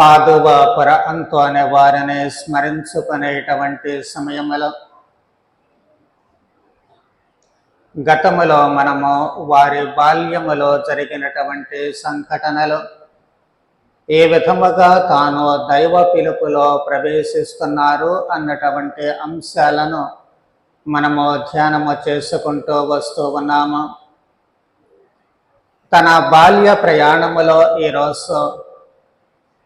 ఆదువ పర అంతు అనే వారిని స్మరించుకునేటువంటి సమయములో గతములో మనము వారి బాల్యములో జరిగినటువంటి సంఘటనలు ఏ విధముగా తాను దైవ పిలుపులో ప్రవేశిస్తున్నారు అన్నటువంటి అంశాలను మనము ధ్యానము చేసుకుంటూ వస్తూ ఉన్నాము. తన బాల్య ప్రయాణములో ఈరోజు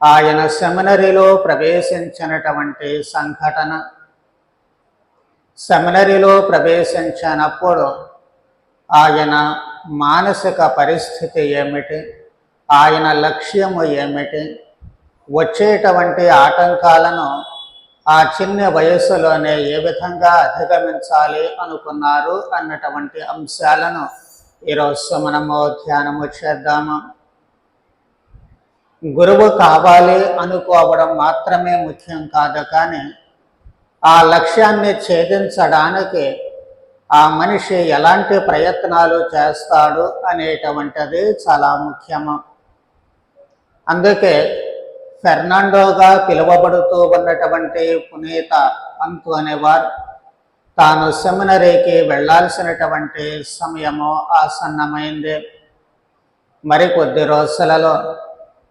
ఆయన సెమినరీలో ప్రవేశించినటువంటి సంఘటన. సెమినరీలో ప్రవేశించినప్పుడు ఆయన మానసిక పరిస్థితి ఏమిటి? ఆయన లక్ష్యము ఏమిటి? వచ్చేటువంటి ఆటంకాలను ఆ చిన్న వయస్సులోనే ఏ విధంగా అధిగమించాలి అనుకున్నారు అన్నటువంటి అంశాలను ఈరోజు మనము ధ్యానము చేద్దాము. గురువు కావాలి అనుకోవడం మాత్రమే ముఖ్యం కాదు కానీ ఆ లక్ష్యాన్ని ఛేదించడానికి ఆ మనిషి ఎలాంటి ప్రయత్నాలు చేస్తాడు అనేటువంటిది చాలా ముఖ్యము. అందుకే ఫెర్నాండోగా పిలువబడుతూ ఉన్నటువంటి పునీత అంతు అనేవారు. తాను సెమినరీకి వెళ్ళాల్సినటువంటి సమయము ఆసన్నమైంది. మరికొద్ది రోజులలో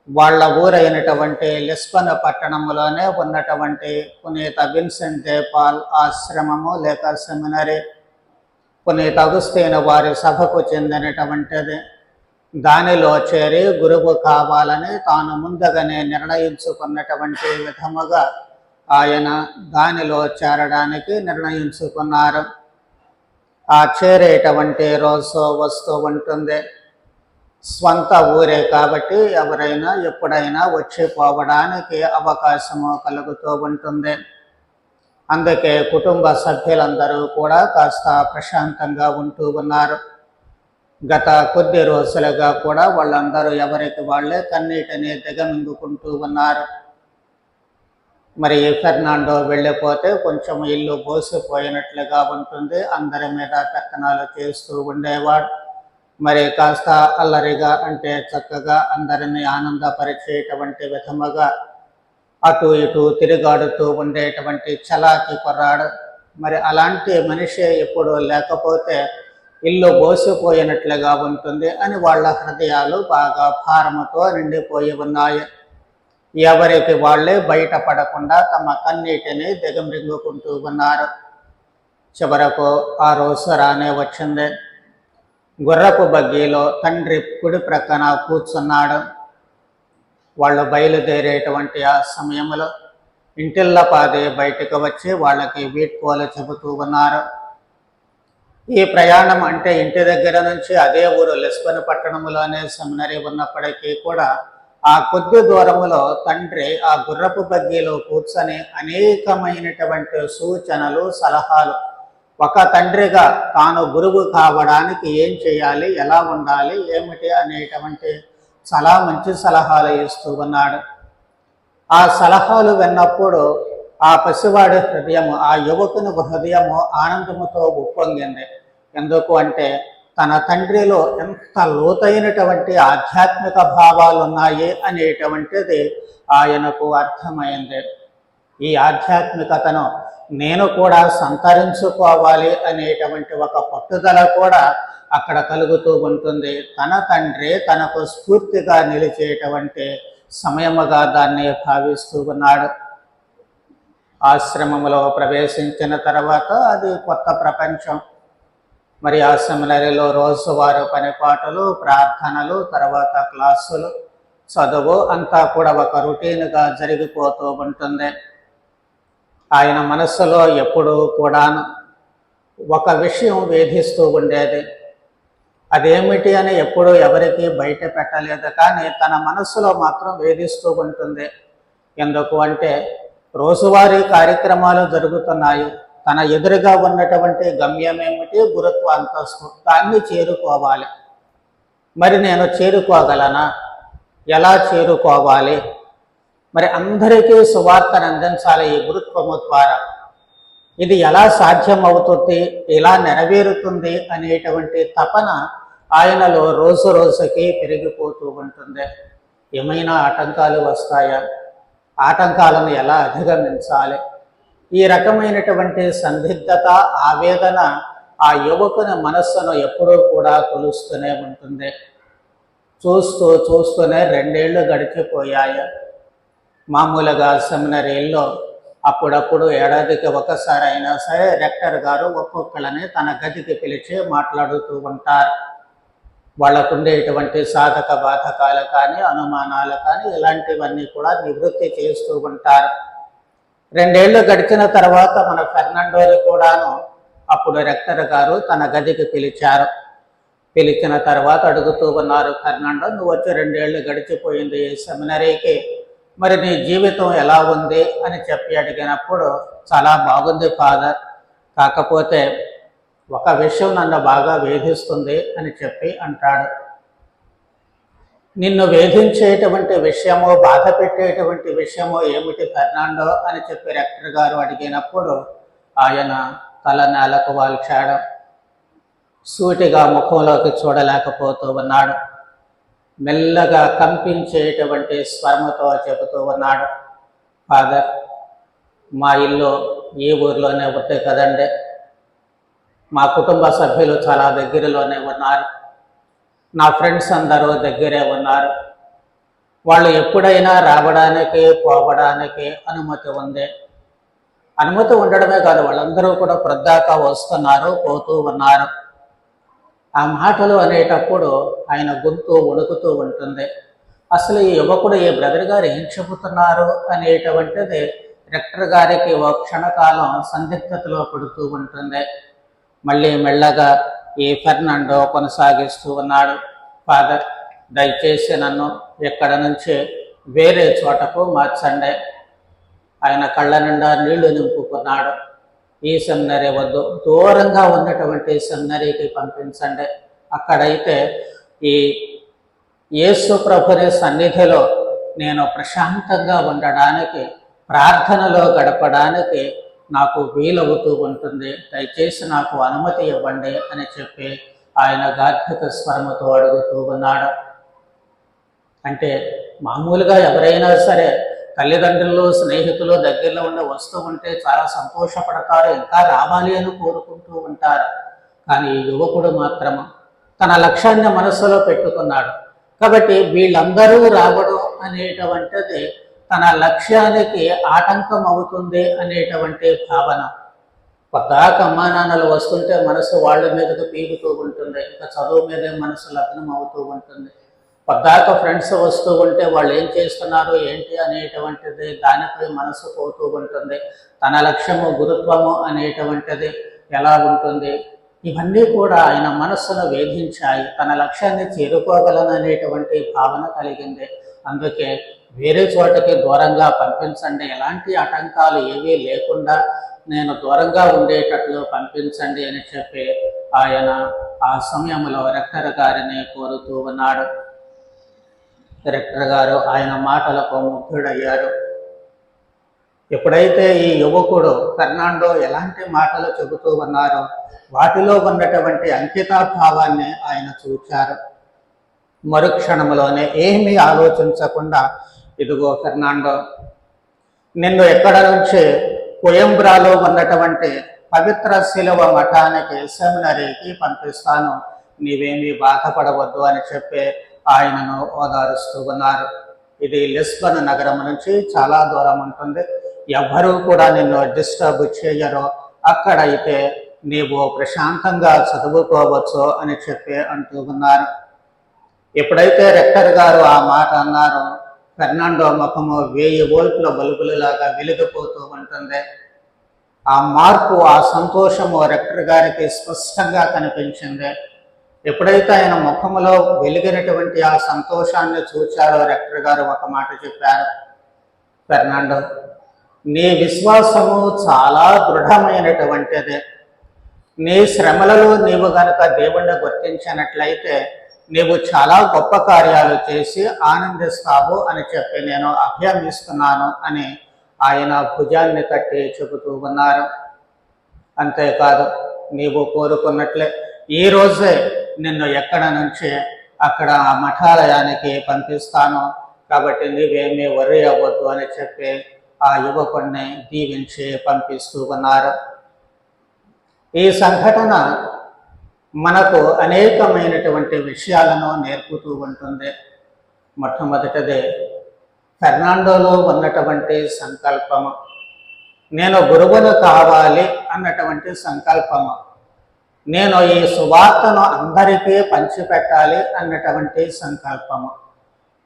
వాళ్ళ ఊరైనటువంటి లిస్బన్ పట్టణంలోనే ఉన్నటువంటి పునీత విన్సెంట్ దేపాల్ ఆశ్రమము లేక సెమినరీ. పునీత అగుస్తైన వారి సభకు చెందినటువంటిది. దానిలో చేరి గురువు కావాలని తాను ముందుగానే నిర్ణయించుకున్నటువంటి విధముగా ఆయన దానిలో చేరడానికి నిర్ణయించుకున్నారు. ఆ చేరేటువంటి రోజు వస్తూ ఉంటుంది. స్వంత ఊరే కాబట్టి ఎవరైనా ఎప్పుడైనా వచ్చిపోవడానికి అవకాశము కలుగుతూ ఉంటుంది. అందుకే కుటుంబ సభ్యులందరూ కూడా కాస్త ప్రశాంతంగా ఉంటూ ఉన్నారు. గత కొద్ది రోజులుగా కూడా వాళ్ళందరూ ఎవరికి వాళ్ళే కన్నీటిని దిగమింగుకుంటూ ఉన్నారు. మరి ఫెర్నాండో వెళ్ళిపోతే కొంచెం ఇల్లు బోసిపోయినట్లుగా ఉంటుంది. అందరి మీద పెత్తనాలు చేస్తూ ఉండేవాడు. మరి కాస్త అల్లరిగా అంటే చక్కగా అందరినీ ఆనందపరిచేటువంటి విధముగా అటు ఇటు తిరుగాడుతూ ఉండేటువంటి చలాకి కొర్రాడు. మరి అలాంటి మనిషి ఎప్పుడు లేకపోతే ఇల్లు బోసిపోయినట్లుగా ఉంటుంది అని వాళ్ళ హృదయాలు బాగా భారముతో నిండిపోయి ఉన్నాయి. ఎవరికి వాళ్ళే బయటపడకుండా తమ కన్నీటిని దిగమింగుకుంటూ ఉన్నారు. చివరకు ఆ రోజు రానే వచ్చింది. గుర్రపు బగ్గీలో తండ్రి కుడి ప్రక్కన కూర్చున్నాడు. వాళ్ళు బయలుదేరేటువంటి ఆ సమయంలో ఇంటిల్లపాది బయటకు వచ్చి వాళ్ళకి వీడ్కోలు చెబుతూ ఉన్నారు. ఈ ప్రయాణం అంటే ఇంటి దగ్గర నుంచి అదే ఊరు లెస్బన్ పట్టణంలోనే సెమినరీ ఉన్నప్పటికీ కూడా ఆ కొద్ది దూరంలో తండ్రి ఆ గుర్రపు బగ్గీలో కూర్చొని అనేకమైనటువంటి సూచనలు సలహాలు. ఒక తండ్రిగా తాను గురువు కావడానికి ఏం చేయాలి ఎలా ఉండాలి ఏమిటి అనేటువంటి చాలా మంచి సలహాలు ఇస్తూ ఉన్నాడు. ఆ సలహాలు విన్నప్పుడు ఆ పసివాడి హృదయము ఆ యువకుని హృదయము ఆనందముతో ఉప్పొంగింది. ఎందుకు అంటే తన తండ్రిలో ఎంత లోతైనటువంటి ఆధ్యాత్మిక భావాలు ఉన్నాయి అనేటువంటిది ఆయనకు అర్థమైంది. ఈ ఆధ్యాత్మికతను నేను కూడా సంతరించుకోవాలి అనేటువంటి ఒక పట్టుదల కూడా అక్కడ కలుగుతూ ఉంటుంది. తన తండ్రి తనకు స్ఫూర్తిగా నిలిచేటువంటి సమయముగా దాన్ని భావిస్తూ ఉన్నాడు. ఆశ్రమంలో ప్రవేశించిన తర్వాత అది కొత్త ప్రపంచం. మరి ఆ సెమినరీలో రోజువారు పనిపాటలు ప్రార్థనలు తర్వాత క్లాసులు చదువు అంతా కూడా ఒక రొటీన్గా జరిగిపోతూ ఉంటుంది. ఆయన మనస్సులో ఎప్పుడూ కూడా ఒక విషయం వేధిస్తూ ఉండేది. అదేమిటి అని ఎప్పుడూ ఎవరికి బయట పెట్టలేదు కానీ తన మనస్సులో మాత్రం వేధిస్తూ ఉంటుంది. ఎందుకు అంటే రోజువారీ కార్యక్రమాలు జరుగుతున్నాయి. తన ఎదురుగా ఉన్నటువంటి గమ్యం ఏమిటి గురుత్వ అంతస్తు దాన్ని చేరుకోవాలి. మరి నేను చేరుకోగలనా? ఎలా చేరుకోవాలి? మరి అందరికీ సువార్తను అందించాలి ఈ గురుత్వము ద్వారా. ఇది ఎలా సాధ్యం అవుతుంది ఎలా నెరవేరుతుంది? అనేటువంటి తపన ఆయనలో రోజు రోజుకి పెరిగిపోతూ ఉంటుంది. ఏమైనా ఆటంకాలు వస్తాయా? ఆటంకాలను ఎలా అధిగమించాలి? ఈ రకమైనటువంటి సందిగ్ధత ఆవేదన ఆ యువకుని మనస్సును ఎప్పుడూ కూడా కొలుస్తూనే ఉంటుంది. చూస్తూ చూస్తూనే రెండేళ్ళు గడిచిపోయాయి. మామూలుగా సెమినరీల్లో అప్పుడప్పుడు ఏడాదికి ఒకసారి అయినా సరే రెక్టర్ గారు ఒక్కొక్కళ్ళని తన గదికి పిలిచి మాట్లాడుతూ ఉంటారు. వాళ్ళకు ఉండేటువంటి సాధక బాధకాలు కానీ అనుమానాలు కానీ ఇలాంటివన్నీ కూడా నివృత్తి చేస్తూ ఉంటారు. రెండేళ్ళు గడిచిన తర్వాత మన ఫెర్నాండోని కూడాను అప్పుడు రెక్టర్ గారు తన గదికి పిలిచారు. పిలిచిన తర్వాత అడుగుతూ ఉన్నారు ఫెర్నాండో నువ్వు వచ్చి రెండేళ్ళు గడిచిపోయింది ఈ సెమినరీకి. మరి నీ జీవితం ఎలా ఉంది? అని చెప్పి అడిగినప్పుడు చాలా బాగుంది ఫాదర్. కాకపోతే ఒక విషయం నన్ను బాగా వేధిస్తుంది అని చెప్పి అంటాడు. నిన్ను వేధించేటువంటి విషయమో బాధ పెట్టేటువంటి విషయమో ఏమిటి ఫెర్నాండో అని చెప్పి రెక్టర్ గారు అడిగినప్పుడు ఆయన తల నేలకు వాల్చాడు. సూటిగా ముఖంలోకి చూడలేకపోతూ ఉన్నాడు. మెల్లగా కంపించేటువంటి స్వర్మతో చెబుతూ ఉన్నాడు. ఫాదర్ మా ఇల్లు ఈ ఊర్లోనే ఉంది కదండి. మా కుటుంబ సభ్యులు చాలా దగ్గరలోనే ఉన్నారు. నా ఫ్రెండ్స్ అందరూ దగ్గరే ఉన్నారు. వాళ్ళు ఎప్పుడైనా రావడానికి పోవడానికి అనుమతి ఉంది. అనుమతి ఉండడమే కాదు వాళ్ళందరూ కూడా ప్రద్దాకా వస్తున్నారు పోతూ ఉన్నారు. ఆ మాటలు అనేటప్పుడు ఆయన గొంతు ఉణుకుతూ ఉంటుంది. అసలు ఈ యువకుడు ఈ బ్రదర్ గారు ఏం చెబుతున్నారు అనేటువంటిది రెక్టర్ గారికి ఓ క్షణకాలం సందిగ్ధతలో పడుతూ ఉంటుంది. మళ్ళీ మెల్లగా ఈ ఫెర్నాండో కొనసాగిస్తూ ఉన్నాడు. ఫాదర్ దయచేసి నన్ను ఇక్కడ నుంచి వేరే చోటకు మార్చండి. ఆయన కళ్ళ నిండా నీళ్ళు నింపుకున్నాడు. ఈ సెమినరీ వద్దు. దూరంగా ఉన్నటువంటి సెమినరీకి పంపించండి. అక్కడైతే ఈ యేసు ప్రభుని సన్నిధిలో నేను ప్రశాంతంగా ఉండడానికి ప్రార్థనలో గడపడానికి నాకు వీలవుతూ ఉంటుంది. దయచేసి నాకు అనుమతి ఇవ్వండి అని చెప్పి ఆయన గార్భిక స్వరముతో అడుగుతూ ఉన్నాడు. అంటే మామూలుగా ఎవరైనా సరే తల్లిదండ్రులు స్నేహితులు దగ్గరలో ఉండే వస్తూ ఉంటే చాలా సంతోషపడతారు ఇంకా రావాలి అని కోరుకుంటూ ఉంటారు. కానీ ఈ యువకుడు మాత్రము తన లక్ష్యాన్ని మనసులో పెట్టుకున్నాడు. కాబట్టి వీళ్ళందరూ రావడం అనేటువంటిది తన లక్ష్యానికి ఆటంకం అవుతుంది అనేటువంటి భావన. పద్దాక అమ్మా నాన్నలు వస్తుంటే మనసు వాళ్ళ మీదకు పీగుతూ ఉంటుంది. ఇంకా చదువు మీదే మనసు లగ్నం అవుతూ ఉంటుంది. పద్దాక ఫ్రెండ్స్ వస్తూ ఉంటే వాళ్ళు ఏం చేస్తున్నారు ఏంటి అనేటువంటిది దానిపై మనసు పోతూ ఉంటుంది. తన లక్ష్యము గురుత్వము అనేటువంటిది ఎలా ఉంటుంది? ఇవన్నీ కూడా ఆయన మనస్సును వేధించాయి. తన లక్ష్యాన్ని చేరుకోగలను అనేటువంటి భావన కలిగింది. అందుకే వేరే చోటకి దూరంగా పంపించండి. ఎలాంటి ఆటంకాలు ఏవీ లేకుండా నేను దూరంగా ఉండేటట్లు పంపించండి అని చెప్పి ఆయన ఆ సమయంలో రెక్టర్ గారిని కోరుతూ ఉన్నాడు. రెక్టర్ గారు ఆయన మాటలకు ముగ్ధుడయ్యారు. ఎప్పుడైతే ఈ యువకుడు ఫెర్నాండో ఎలాంటి మాటలు చెబుతూ ఉన్నారో వాటిలో ఉన్నటువంటి అంకితాభావాన్ని ఆయన చూచారు. మరుక్షణంలోనే ఏమీ ఆలోచించకుండా ఇదిగో ఫెర్నాండో నిన్ను ఎక్కడ నుంచి కొయంబ్రాలో ఉన్నటువంటి పవిత్ర శిలువ మఠానికి సెమినరీకి పంపిస్తాను. నీవేమీ బాధపడవద్దు అని చెప్పి ఆయనను ఓదారుస్తూ ఉన్నారు. ఇది లిస్బన్ నగరం నుంచి చాలా దూరం ఉంటుంది. ఎవ్వరూ కూడా నిన్ను డిస్టర్బ్ చేయరు. అక్కడైతే నీవు ప్రశాంతంగా చదువుకోవచ్చు అని చెప్పి అంటూ ఉన్నారు. ఎప్పుడైతే రెక్టర్ గారు ఆ మాట అన్నారో ఫెర్నాండో ముఖము వెయ్యి వోల్ట్ల బల్బులలాగా వెలిగిపోతూ ఉంటుంది. ఆ మార్పు ఆ సంతోషము రెక్టర్ గారికి స్పష్టంగా కనిపించింది. ఎప్పుడైతే ఆయన ముఖములో వెలిగినటువంటి ఆ సంతోషాన్ని చూచారో రెక్టర్ గారు ఒక మాట చెప్పారు. ఫెర్నాండో నీ విశ్వాసము చాలా దృఢమైనటువంటిది. నీ శ్రమలలో నీవు కనుక దేవుణ్ణి గుర్తించినట్లయితే నీవు చాలా గొప్ప కార్యాలు చేసి ఆనందిస్తావు అని చెప్పి నేను అభ్యర్థిస్తున్నాను అని ఆయన భుజాన్ని తట్టి చెబుతూ ఉన్నారు. అంతేకాదు నీవు కోరుకున్నట్లే ఈ రోజే నిన్ను ఎక్కడ నుంచి అక్కడ ఆ మఠాలయానికి పంపిస్తాను. కాబట్టి నీవేమీ వరి అవ్వద్దు అని చెప్పి ఆ యువకుడిని దీవించి పంపిస్తూ ఉన్నారు. ఈ సంఘటన మనకు అనేకమైనటువంటి విషయాలను నేర్పుతూ ఉంటుంది. మొట్టమొదటిది ఫెర్నాండోలో ఉన్నటువంటి సంకల్పము. నేను గురువును కావాలి అన్నటువంటి సంకల్పము. నేను ఈ సువార్తను అందరికీ పంచిపెట్టాలి అన్నటువంటి సంకల్పము.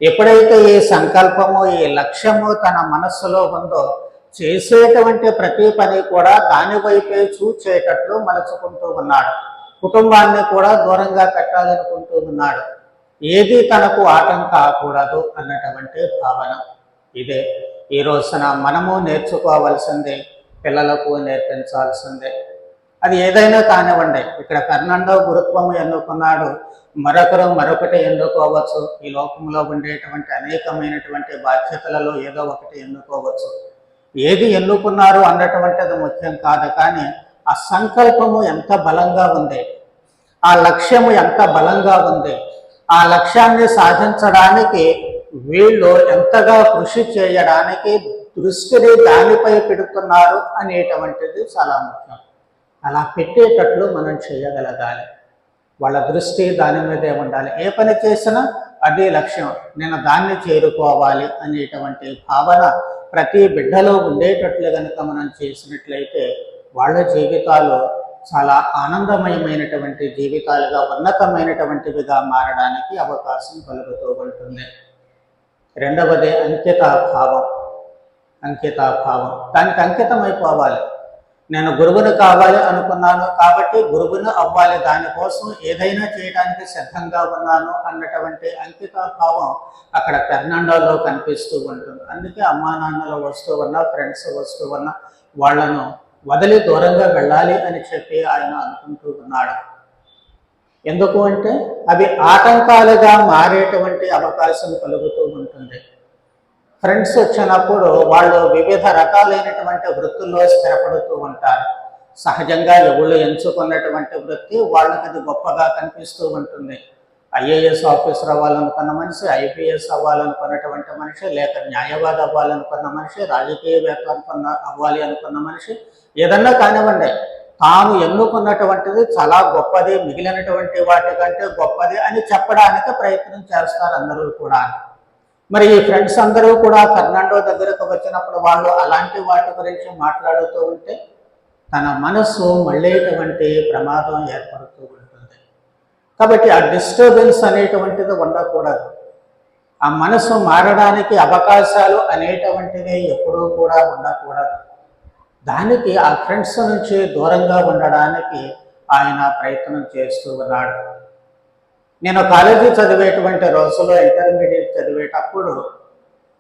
ఎప్పుడైతే ఈ సంకల్పము ఈ లక్ష్యము తన మనస్సులో ఉందో చేసేటువంటి ప్రతి పని కూడా దాని వైపే చూచేటట్లు మలుచుకుంటూ ఉన్నాడు. కుటుంబాన్ని కూడా దూరంగా పెట్టాలనుకుంటున్నాడు. ఏది తనకు ఆటం కాకూడదు అన్నటువంటి భావన ఇదే. ఈ రోజున మనము నేర్చుకోవాల్సిందే పిల్లలకు నేర్పించాల్సిందే. అది ఏదైనా కానివ్వండి ఇక్కడ ఫెర్నాండో గురుత్వము ఎన్నుకున్నాడు మరొకరు మరొకటి ఎన్నుకోవచ్చు ఈ లోకంలో ఉండేటువంటి అనేకమైనటువంటి బాధ్యతలలో ఏదో ఒకటి ఎన్నుకోవచ్చు. ఏది ఎన్నుకున్నారు అన్నటువంటిది ముఖ్యం కాదు కానీ ఆ సంకల్పము ఎంత బలంగా ఉంది ఆ లక్ష్యము ఎంత బలంగా ఉంది? ఆ లక్ష్యాన్ని సాధించడానికి వీళ్ళు ఎంతగా కృషి చేయడానికి దృష్టిని దానిపై పెడుతున్నారు అనేటువంటిది చాలా ముఖ్యం. అలా పెట్టేటట్లు మనం చేయగలగాలి. వాళ్ళ దృష్టి దాని మీదే ఉండాలి. ఏ పని చేసినా అదే లక్ష్యం. నేను దాన్ని చేరుకోవాలి అనేటువంటి భావన ప్రతి బిడ్డలో ఉండేటట్లు కనుక మనం చేసినట్లయితే వాళ్ళ జీవితాలు చాలా ఆనందమయమైనటువంటి జీవితాలుగా ఉన్నతమైనటువంటివిగా మారడానికి అవకాశం కలుగుతూ ఉంటుంది రెండవది అంకితాభావం. అంకితాభావం. దానికి అంకితమైపోవాలి నేను గురువుని కావాలి అనుకున్నాను కాబట్టి గురువును అవ్వాలి. దానికోసం ఏదైనా చేయడానికి సిద్ధంగా ఉన్నాను అన్నటువంటి అంకితాభావం అక్కడ ఫెర్నాండోలో కనిపిస్తూ ఉంటుంది. అందుకే అమ్మా నాన్నలు వస్తూ ఉన్నా ఫ్రెండ్స్ వస్తూ ఉన్నా వాళ్ళను వదిలి దూరంగా వెళ్ళాలి అని చెప్పి ఆయన అనుకుంటూ ఉన్నాడు. ఎందుకు అంటే అవి ఆటంకాలుగా మారేటువంటి అవకాశం కలుగుతూ ఉంటుంది. ఫ్రెండ్స్ వచ్చినప్పుడు వాళ్ళు వివిధ రకాలైనటువంటి వృత్తుల్లో స్థిరపడుతూ ఉంటారు. సహజంగా ఎవళ్ళు ఎంచుకున్నటువంటి వృత్తి వాళ్ళకి అది గొప్పగా కనిపిస్తూ ఉంటుంది. ఐఏఎస్ ఆఫీసర్ అవ్వాలనుకున్న మనిషి ఐపీఎస్ అవ్వాలనుకున్నటువంటి మనిషి లేక న్యాయవాది అవ్వాలనుకున్న మనిషి రాజకీయవేత్త అనుకున్న అవ్వాలి అనుకున్న మనిషి ఏదన్నా కానివ్వండి తాను ఎన్నుకున్నటువంటిది చాలా గొప్పది మిగిలినటువంటి వాటికంటే గొప్పది అని చెప్పడానికి ప్రయత్నం చేస్తారు అందరూ కూడా. మరి ఈ ఫ్రెండ్స్ అందరూ కూడా ఫెర్నాండో దగ్గరకు వచ్చినప్పుడు వాళ్ళు అలాంటి వాటి గురించి మాట్లాడుతూ ఉంటే తన మనస్సు మళ్ళేటువంటి ప్రమాదం ఏర్పడుతూ ఉంటుంది. కాబట్టి ఆ డిస్టర్బెన్స్ అనేటువంటిది ఉండకూడదు. ఆ మనసు మారడానికి అవకాశాలు అనేటువంటివి ఎప్పుడూ కూడా ఉండకూడదు. దానికి ఆ ఫ్రెండ్స్ నుంచి దూరంగా ఉండడానికి ఆయన ప్రయత్నం చేస్తూ ఉన్నాడు. నేను కాలేజీ చదివేటువంటి రోజుల్లో ఇంటర్మీడియట్ చదివేటప్పుడు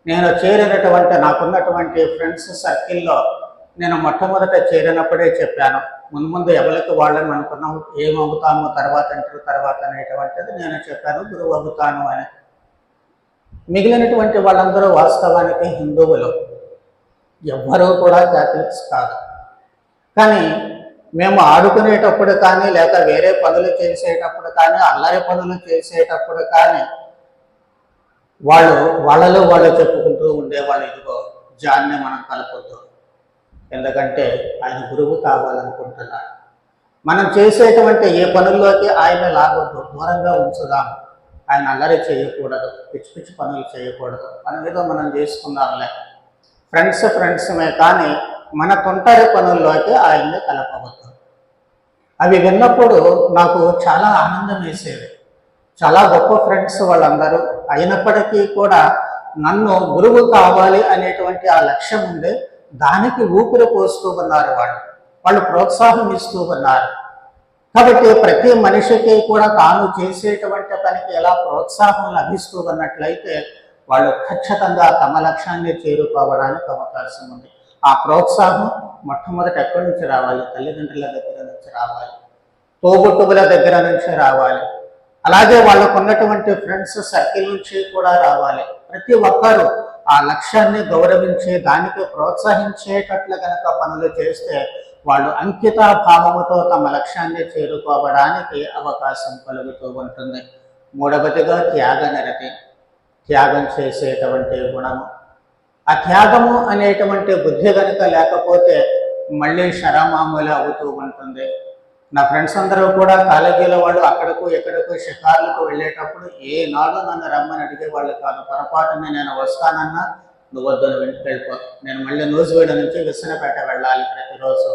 నేను చేరినటువంటి నాకున్నటువంటి ఫ్రెండ్స్ సర్కిల్లో నేను మొట్టమొదట చేరినప్పుడే చెప్పాను. ముందు ముందు ఎవరికి వాళ్ళని అనుకున్నాం ఏమవుతామో తర్వాత అంటారు తర్వాత అనేటువంటిది నేను చెప్పాను గురువు అవుతాను అని. మిగిలినటువంటి వాళ్ళందరూ వాస్తవానికి హిందువులు. ఎవ్వరూ కూడా క్యాథలిక్స్ కాదు. కానీ మేము ఆడుకునేటప్పుడు కానీ లేక వేరే పనులు చేసేటప్పుడు కానీ అల్లరి పనులు చేసేటప్పుడు కానీ వాళ్ళు వాళ్ళలో వాళ్ళు చెప్పుకుంటూ ఉండేవాళ్ళు ఇదిగో జాన్ని మనం కలపొద్దు. ఎందుకంటే ఆయన గురువు కావాలనుకుంటున్నాడు. మనం చేసేటువంటి ఏ పనుల్లోకి ఆయన లాగొద్దు దూరంగా ఉంచుదాం. ఆయన అల్లరి చేయకూడదు పిచ్చి పిచ్చి పనులు చేయకూడదు. మనం ఏదో మనం చేసుకుందాంలే ఫ్రెండ్స్ ఫ్రెండ్స్మే కానీ మన తొంటరి పనుల్లోకి ఆయన్ని కలపవద్దు. అవి విన్నప్పుడు నాకు చాలా ఆనందం వేసేది చాలా గొప్ప ఫ్రెండ్స్ వాళ్ళందరూ. అయినప్పటికీ కూడా నన్ను గురువు కావాలి అనేటువంటి ఆ లక్ష్యం ఉండే దానికి ఊపిరి పోస్తూ ఉన్నారు వాళ్ళు. వాళ్ళు ప్రోత్సాహం ఇస్తూ ఉన్నారు. కాబట్టి ప్రతి మనిషికి కూడా తాను చేసేటువంటి పనికి ఎలా ప్రోత్సాహం లభిస్తూ ఉన్నట్లయితే వాళ్ళు ఖచ్చితంగా తమ లక్ష్యాన్ని చేరుకోవడానికి అవకాశం ఉంది. ఆ ప్రోత్సాహం మొట్టమొదటి ఎక్కడి నుంచి రావాలి? తల్లిదండ్రుల దగ్గర నుంచి రావాలి? తోబుట్టువుల దగ్గర నుంచి రావాలి? అలాగే వాళ్ళకు ఉన్నటువంటి ఫ్రెండ్స్ సర్కిల్ నుంచి కూడా రావాలి. ప్రతి ఒక్కరూ ఆ లక్ష్యాన్ని గౌరవించే దానికి ప్రోత్సహించేటట్లు కనుక పనులు చేస్తే వాళ్ళు అంకిత భావముతో తమ లక్ష్యాన్ని చేరుకోవడానికి అవకాశం కలుగుతూ ఉంటుంది. మూడవదిగా త్యాగ నిరతి త్యాగం చేసేటువంటి గుణము. ఆ త్యాగము అనేటువంటి బుద్ధి కనుక లేకపోతే మళ్ళీ శరమామూలు అవుతూ ఉంటుంది. నా ఫ్రెండ్స్ అందరూ కూడా కాలేజీలో వాళ్ళు అక్కడకు ఎక్కడకు షికార్లకు వెళ్ళేటప్పుడు ఏ నాడు నన్ను రమ్మని అడిగేవాళ్ళు కాదు. పొరపాటున నేను వస్తానన్నా నువ్వు వద్దని నువ్వు వెళ్ళిపో. నేను మళ్ళీ నూజివేడ నుంచి విసనపేట వెళ్ళాలి ప్రతిరోజు.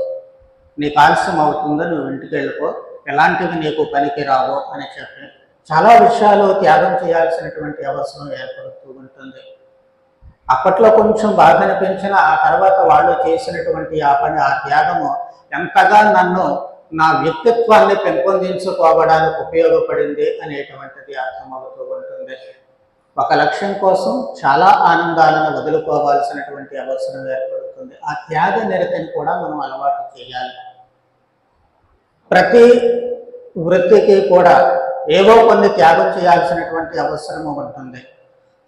నీకు ఆలస్యం అవుతుందో నువ్వు ఇంటికి వెళ్ళిపో. ఎలాంటివి నీకు పనికి రావు అని చెప్పి. చాలా విషయాలు త్యాగం చేయాల్సినటువంటి అవసరం ఏర్పడుతూ ఉంటుంది. అప్పట్లో కొంచెం బాధ అనిపించిన ఆ తర్వాత వాళ్ళు చేసినటువంటి ఆ పని ఆ త్యాగము ఎంతగా నన్ను నా వ్యక్తిత్వాన్ని పెంపొందించుకోవడానికి ఉపయోగపడింది అనేటువంటిది అర్థమవుతూ ఉంటుంది. ఒక లక్ష్యం కోసం చాలా ఆనందాలను వదులుకోవాల్సినటువంటి అవసరం ఏర్పడుతుంది. ఆ త్యాగ నిరతిని కూడా మనం అలవాటు చేయాలి. ప్రతి వృత్తికి కూడా ఏవో కొన్ని త్యాగం చేయాల్సినటువంటి అవసరం ఉంటుంది.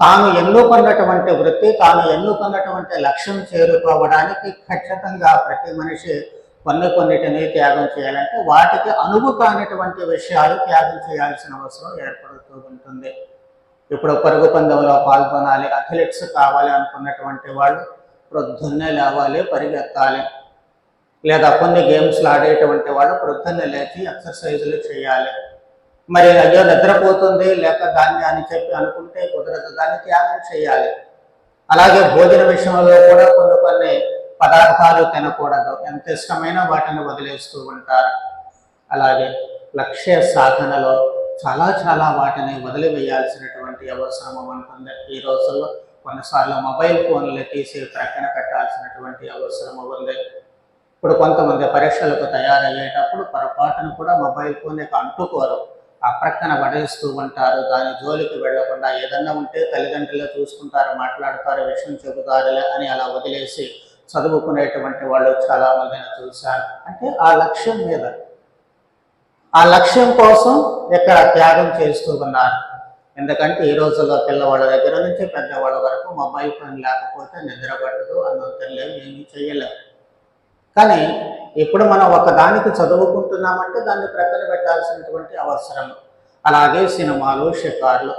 తాను ఎన్నుకున్నటువంటి వృత్తి తాను ఎన్నుకున్నటువంటి లక్ష్యం చేరుకోవడానికి ఖచ్చితంగా ప్రతి మనిషి కొన్ని కొన్నిటిని త్యాగం చేయాలంటే వాటికి అనువు కానటువంటి విషయాలు త్యాగం చేయాల్సిన అవసరం ఏర్పడుతూ ఉంటుంది. ఇప్పుడు పరుగు పందెంలో పాల్గొనాలి అథ్లెట్స్ కావాలి అనుకున్నటువంటి వాళ్ళు ప్రొద్దున్నే లేవాలి పరిగెత్తాలి లేదా కొన్ని గేమ్స్లు ఆడేటువంటి వాళ్ళు ప్రొద్దున్నే లేచి ఎక్సర్సైజులు చేయాలి. మరి అయ్యో నిద్రపోతుంది లేక దాన్ని అని చెప్పి అనుకుంటే కుదరదు దాన్ని త్యాగం చేయాలి. అలాగే భోజన విషయంలో కూడా కొన్ని కొన్ని పదార్థాలు తినకూడదు. ఎంత ఇష్టమైన వాటిని వదిలేస్తూ ఉంటారు. అలాగే లక్ష్య సాధనలో చాలా చాలా వాటిని వదిలివేయాల్సినటువంటి అవసరం ఉంటుంది. ఈ రోజుల్లో కొన్నిసార్లు మొబైల్ ఫోన్లు తీసి ప్రక్కన పెట్టాల్సినటువంటి అవసరం ఉంది. ఇప్పుడు కొంతమంది పరీక్షలకు తయారయ్యేటప్పుడు పొరపాటును కూడా మొబైల్ ఫోన్ యొక్క అంటుకోరు. ఆ ప్రక్కన పడేస్తూ ఉంటారు. దాని జోలికి వెళ్ళకుండా ఏదన్నా ఉంటే తల్లిదండ్రులు చూసుకుంటారు మాట్లాడతారు విషయం చెబుతారులే అని అలా వదిలేసి చదువుకునేటువంటి వాళ్ళు చాలా మందిని చూశాను అంటే ఆ లక్ష్యం మీద. ఆ లక్ష్యం కోసం ఇక్కడ త్యాగం చేస్తూ ఉన్నారు. ఎందుకంటే ఈ రోజుల్లో పిల్లవాళ్ళ దగ్గర నుంచి పెద్దవాళ్ళ వరకు మొబైల్ ఫోన్ లేకపోతే నిద్ర పట్టదు అన్నం తినలేము ఏమీ చేయలేము కానీ ఇప్పుడు మనం ఒకదానికి చదువుకుంటున్నామంటే దాన్ని ప్రక్కన పెట్టాల్సినటువంటి అవసరం. అలాగే సినిమాలు షికార్లు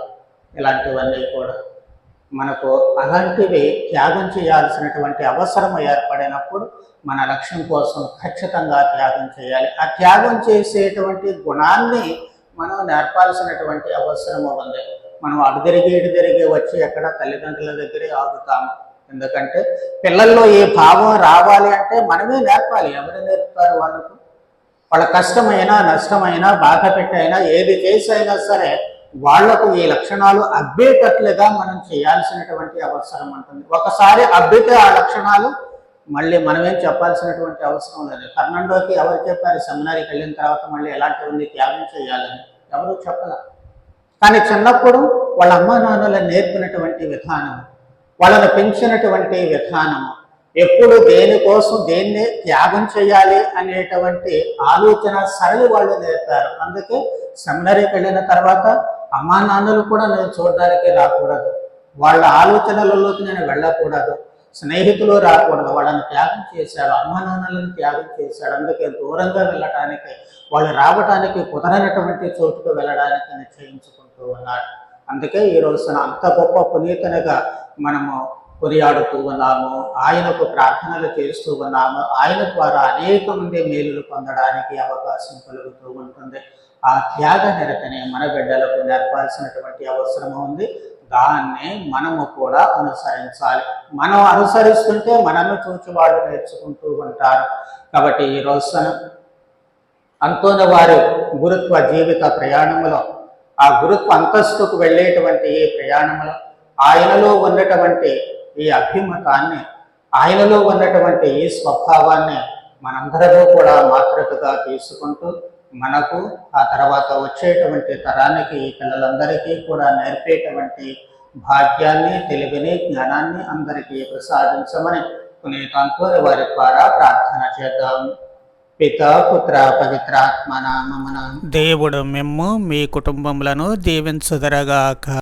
ఇలాంటివన్నీ కూడా. మనకు అలాంటివి త్యాగం చేయాల్సినటువంటి అవసరం ఏర్పడినప్పుడు మన లక్ష్యం కోసం ఖచ్చితంగా త్యాగం చేయాలి. ఆ త్యాగం చేసేటువంటి గుణాన్ని మనం నేర్పాల్సినటువంటి అవసరం ఉంది. మనం అటు తిరిగి ఇటు తిరిగి వచ్చి ఎక్కడ తల్లిదండ్రుల దగ్గరే ఆగుతాము. ఎందుకంటే పిల్లల్లో ఈ భావం రావాలి అంటే మనమే నేర్పాలి. ఎవరు నేర్పుతారు వాళ్ళకు? వాళ్ళ కష్టమైనా నష్టమైనా బాధ పెట్టైనా ఏది చేసైనా సరే వాళ్ళకు ఈ లక్షణాలు అబ్బేటట్లుగా మనం చేయాల్సినటువంటి అవసరం ఉంటుంది ఒకసారి అబ్బితే ఆ లక్షణాలు మళ్ళీ మనమేం చెప్పాల్సినటువంటి అవసరం లేదు. ఫెర్నాండోకి ఎవరు చెప్పారు? సెమినారీకి వెళ్ళిన తర్వాత మళ్ళీ ఎలాంటివన్నీ త్యాగం చేయాలని. ఎవరు చెప్పలే. కానీ చిన్నప్పుడు వాళ్ళ అమ్మా నాన్నలు నేర్పినటువంటి విధానం వాళ్ళని పెంచినటువంటి విధానం ఎప్పుడు దేనికోసం దేన్ని త్యాగం చేయాలి అనేటువంటి ఆలోచన సరళి వాళ్ళు నేర్పారు. అందుకే సెమినరీకి వెళ్ళిన తర్వాత అమ్మా నాన్నలు కూడా నేను చూడడానికి రాకూడదు. వాళ్ళ ఆలోచనలలోకి నేను వెళ్ళకూడదు. స్నేహితులు రాకూడదు. వాళ్ళని త్యాగం చేశాడు అమ్మ నాన్నలను త్యాగం చేశాడు అందుకే దూరంగా వెళ్ళటానికి వాళ్ళు రావటానికి కుదరనటువంటి చోటుకు వెళ్ళడానికి నిశ్చయించుకుంటూ ఉన్నాడు అందుకే ఈ రోజున అంత గొప్ప పునీతనగా మనము కొనియాడుతూ ఉన్నాము. ఆయనకు ప్రార్థనలు చేస్తూ ఉన్నాము. ఆయన ద్వారా అనేక మంది మేలులు పొందడానికి అవకాశం కలుగుతూ ఉంటుంది. ఆ త్యాగ నిరతని మన బిడ్డలకు నేర్పాల్సినటువంటి అవసరం ఉంది. దాన్ని మనము కూడా అనుసరించాలి. మనం అనుసరిస్తుంటే మనల్ని చూచి వాళ్ళు నేర్చుకుంటూ ఉంటారు. కాబట్టి ఈ రోజున అంతోని వారు గురుత్వ జీవిత ప్రయాణంలో ఆ గురుత్వ అంతస్తుకు వెళ్ళేటువంటి ఈ ప్రయాణంలో ఆయనలో ఉన్నటువంటి ఈ అభిమతాన్ని ఆయనలో ఉన్నటువంటి ఈ స్వభావాన్ని మనందరము కూడా మాతృకగా తీసుకుంటూ మనకు ఆ తర్వాత వచ్చేటువంటి తరానికి ఈ పిల్లలందరికీ కూడా నేర్పేటువంటి భాగ్యాన్ని తెలివిని జ్ఞానాన్ని అందరికీ ప్రసాదించమని పునీతాంతోని వారి ద్వారా ప్రార్థన చేద్దాం. పిత పుత్ర పవిత్రాత్మ నామమున దేవుడు మిమ్ము మీ కుటుంబములను దీవించుదరగాక.